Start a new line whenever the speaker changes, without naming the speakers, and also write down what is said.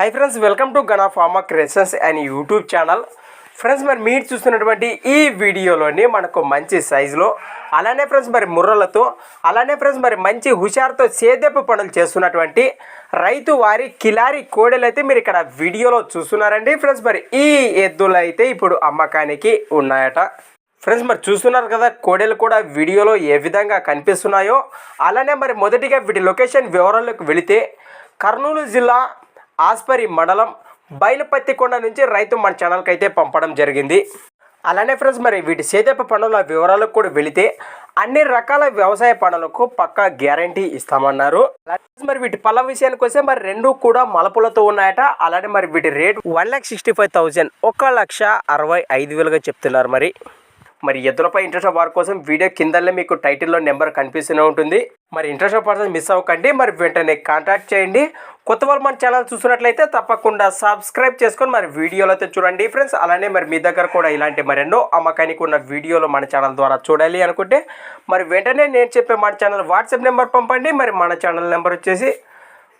Hi friends welcome to Gana pharma creations and YouTube channel friends మరి మీరు చూస్తున్నటువంటి ఈ వీడియోలోని మనకు మంచి సైజులో అలానే ఫ్రెండ్స్ మరి ముర్రలతో అలానే ఫ్రెండ్స్ మరి మంచి హుషారుతో సేద్యపు పనులు చేస్తున్నటువంటి రైతు వారి కిలారి కోడెలు అయితే మీరు ఇక్కడ వీడియోలో చూస్తున్నారండి. ఫ్రెండ్స్ మరి ఈ ఎద్దులు అయితే ఇప్పుడు అమ్మకానికి ఉన్నాయట. ఫ్రెండ్స్ మరి చూస్తున్నారు కదా కోడెలు కూడా వీడియోలో ఏ విధంగా కనిపిస్తున్నాయో. అలానే మరి మొదటిగా వీటి లొకేషన్ వివరాలకు వెళితే కర్నూలు జిల్లా ఆస్పరి మండలం బయలుపత్తికొండ నుంచి రైతు మన ఛానల్కి అయితే పంపడం జరిగింది. అలానే ఫ్రెండ్స్ మరి వీటి సేదపు పనుల వివరాలకు కూడా వెళితే అన్ని రకాల వ్యవసాయ పనులకు పక్కా గ్యారంటీ ఇస్తామన్నారు. మరి వీటి పళ్ళ విషయానికి వస్తే మరి రెండు కూడా మలపులతో ఉన్నాయట. అలానే మరి వీటి rate one lakh sixty five thousand ఒక లక్ష అరవై ఐదు వేలుగా చెప్తున్నారు మరి. మరి ఎద్దులపై ఇంట్రెస్ట్ వారి కోసం వీడియో కిందనే మీకు టైటిల్లో నెంబర్ కనిపిస్తూనే ఉంటుంది. మరి ఇంట్రెస్ట్ పర్సన్ మిస్ అవ్వకండి. మరి వెంటనే కాంటాక్ట్ చేయండి. కొత్త వాళ్ళు మన ఛానల్ చూసినట్లయితే తప్పకుండా సబ్స్క్రైబ్ చేసుకొని మరి వీడియోలో అయితే చూడండి ఫ్రెండ్స్ అలానే మరి మీ దగ్గర కూడా ఇలాంటి మరెన్నో అమ్మకానికి ఉన్న వీడియోలు మన ఛానల్ ద్వారా చూడాలి అనుకుంటే మరి వెంటనే నేను చెప్పే మన ఛానల్ వాట్సాప్ నెంబర్ పంపండి. మరి మన ఛానల్ నెంబర్ వచ్చేసి